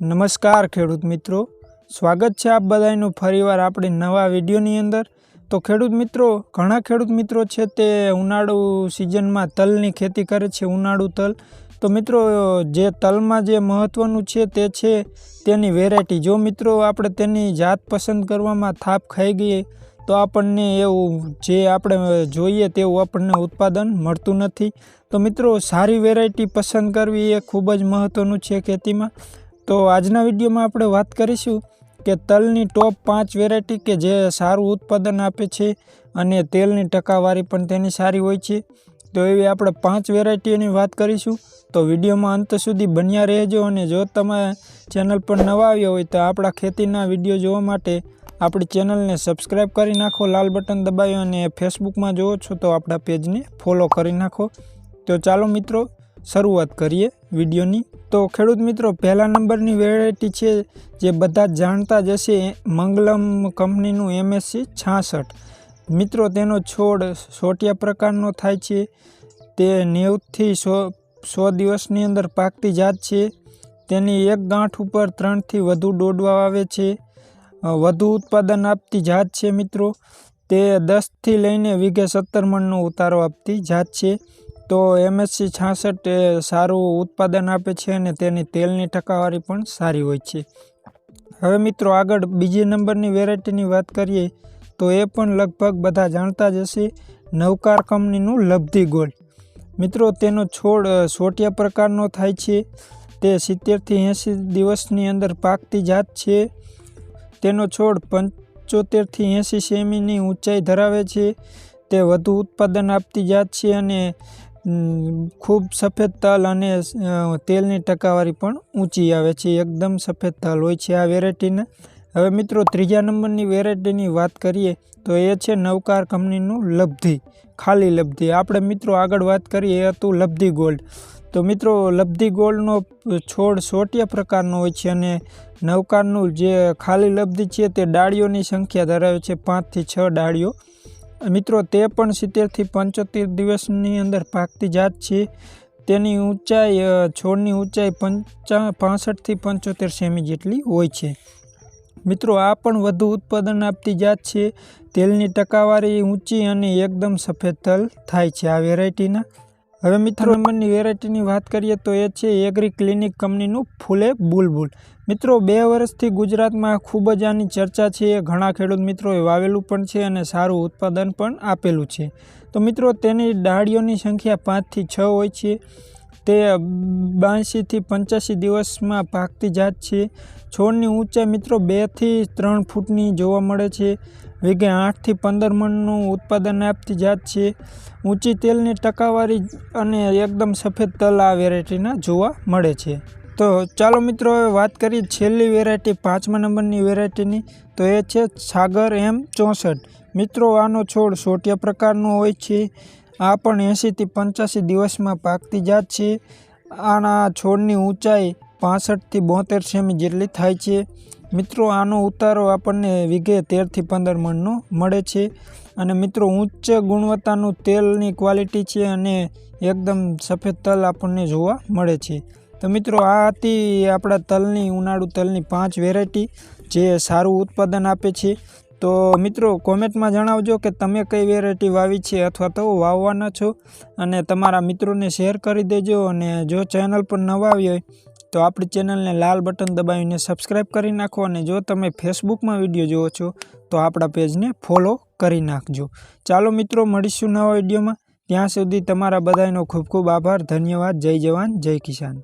નમસ્કાર ખેડૂત મિત્રો. સ્વાગત છે આપ બધાનું ફરીવાર આપણી નવા વિડીયોની અંદર. તો ખેડૂત મિત્રો, ઘણા ખેડૂત મિત્રો છે તે ઉનાળુ સિઝનમાં તલની ખેતી કરે છે, ઉનાળુ તલ. તો મિત્રો, જે તલમાં જે મહત્ત્વનું છે તે છે તેની વેરાયટી જો મિત્રો આપણે તેની જાત પસંદ કરવામાં થાપ ખાઈ ગઈએ, તો આપણને એવું જે આપણે જોઈએ તેવું આપણને ઉત્પાદન મળતું નથી. તો મિત્રો, સારી વેરાયટી પસંદ કરવી એ ખૂબ જ મહત્ત્વનું છે ખેતીમાં. તો આજના વિડીયોમાં આપણે વાત કરીશું કે તલની ટોપ પાંચ વેરાયટી કે જે સારું ઉત્પાદન આપે છે અને તેલની ટકાવારી પણ તેની સારી હોય છે. તો એવી આપણે પાંચ વેરાયટીઓની વાત કરીશું. તો વિડીયોમાં અંત સુધી બન્યા રહેજો અને જો તમે ચેનલ પર નવા આવ્યા હોય તો આપણા ખેતીના વીડિયો જોવા માટે આપણી ચેનલને સબસ્ક્રાઈબ કરી નાખો, લાલ બટન દબાવી અને ફેસબુકમાં જોવો છો તો આપણા પેજને ફોલો કરી નાખો. તો ચાલો મિત્રો શરૂઆત કરીએ વિડીયોની. તો ખેડૂત મિત્રો, પહેલા નંબરની વેરાયટી છે જે બધા જ જાણતા જ હશે. મંગલમ કંપનીનું એમએસસી છાસઠ. મિત્રો, તેનો છોડ સોટિયા પ્રકારનો થાય છે. તે નેવથી સો સો દિવસની અંદર પાકતી જાત છે. તેની એક ગાંઠ ઉપર ત્રણથી વધુ દોડવા આવે છે. વધુ ઉત્પાદન આપતી જાત છે મિત્રો. તે દસથી લઈને વીઘે સત્તર મણનો ઉતારો આપતી જાત છે. તો એમએસસી છાસઠ એ સારું ઉત્પાદન આપે છે અને તેની તેલની ટકાવારી પણ સારી હોય છે. હવે મિત્રો આગળ બીજી નંબરની વેરાયટીની વાત કરીએ, તો એ પણ લગભગ બધા જાણતા જ હશે, નવકાર કંપનીનું લબ્ધી ગોલ્ડ. મિત્રો, તેનો છોડ સોટિયા પ્રકારનો થાય છે. તે સિત્તેરથી એંસી દિવસની અંદર પાકતી જાત છે. તેનો છોડ પંચોતેરથી એંસી સેમીની ઊંચાઈ ધરાવે છે. તે વધુ ઉત્પાદન આપતી જાત છે અને ખૂબ સફેદ તલ અને તેલની ટકાવારી પણ ઊંચી આવે છે. એકદમ સફેદ તલ હોય છે આ વેરાયટીના. હવે મિત્રો, ત્રીજા નંબરની વેરાયટીની વાત કરીએ તો એ છે નવકાર કંપનીનું લબ્ધી, ખાલી લબ્ધી. આપણે મિત્રો આગળ વાત કરીએ, એ હતું લબ્ધી ગોલ્ડ. તો મિત્રો, લબ્ધી ગોલ્ડનો છોડ સોટિયા પ્રકારનો હોય છે અને નવકારનું જે ખાલી લબ્ધી છે તે ડાળીઓની સંખ્યા ધરાવે છે પાંચથી છ ડાળીઓ. મિત્રો, તે પણ સિત્તેરથી પંચોતેર દિવસની અંદર પાકતી જાત છે. તેની ઊંચાઈ છોડની ઊંચાઈ પંચા, પાસઠથી પંચોતેર સેમી જેટલી હોય છે. મિત્રો, આ પણ વધુ ઉત્પાદન આપતી જાત છે. તેલની ટકાવારી ઊંચી અને એકદમ સફેદ તલ થાય છે આ વેરાયટીના. હવે મિત્રો નંબરની વેરાયટીની વાત કરીએ તો એ છે એગ્રી ક્લિનિક કંપનીનું ફૂલે બુલબુલ. મિત્રો, બે વર્ષથી ગુજરાતમાં ખૂબ જ આની ચર્ચા છે. ઘણા ખેડૂત મિત્રોએ વાવેલું પણ છે અને સારું ઉત્પાદન પણ આપેલું છે. તો મિત્રો, તેની ડાળીઓની સંખ્યા પાંચથી છ હોય છે. તે બાંસીથી પંચ્યાસી દિવસમાં પાકતી જાત છે. છોડની ઊંચાઈ મિત્રો બેથી ત્રણ ફૂટની જોવા મળે છે. વીઘે આઠથી પંદર મણનું ઉત્પાદન આપતી જાત છે. ઊંચી તેલની ટકાવારી અને એકદમ સફેદ તલ આ વેરાયટીના જોવા મળે છે. તો ચાલો મિત્રો હવે વાત કરીએ છેલ્લી વેરાયટી પાંચમા નંબરની વેરાયટીની. તો એ છે સાગર એમ ચોસઠ. મિત્રો, આનો છોડ સોટિયા પ્રકારનો હોય છે. આ પણ એંશીથી પંચ્યાસી દિવસમાં પાકતી જાત છે. આના છોડની ઊંચાઈ પાસઠથી બોતેર સેમી જેટલી થાય છે. મિત્રો, આનો ઉતારો આપણને વીઘે તેરથી પંદર મણનો મળે છે અને મિત્રો, ઉચ્ચ ગુણવત્તાનું તેલની ક્વોલિટી છે અને એકદમ સફેદ તલ આપણને જોવા મળે છે. તો મિત્રો, આ હતી આપણા તલની ઉનાળુ તલની પાંચ વેરાયટી જે સારું ઉત્પાદન આપે છે. તો મિત્રો કોમેન્ટમાં જણાવજો કે તમે કઈ વેરાયટી વાવી છે અથવા તો વાવવાના છો અને તમારા મિત્રોને શેર કરી દેજો અને જો ચેનલ પર નવા આવી હોય તો આપણી ચેનલને લાલ બટન દબાવીને સબસ્ક્રાઈબ કરી નાખો અને જો તમે ફેસબુકમાં વીડિયો જુઓ છો તો આપણા પેજને ફોલો કરી નાખજો. ચાલો મિત્રો મળીશું નવા વિડીયોમાં ત્યાં સુધી તમારા બધાનો ખૂબ ખૂબ આભાર. ધન્યવાદ. જય જવાન. જય કિસાન.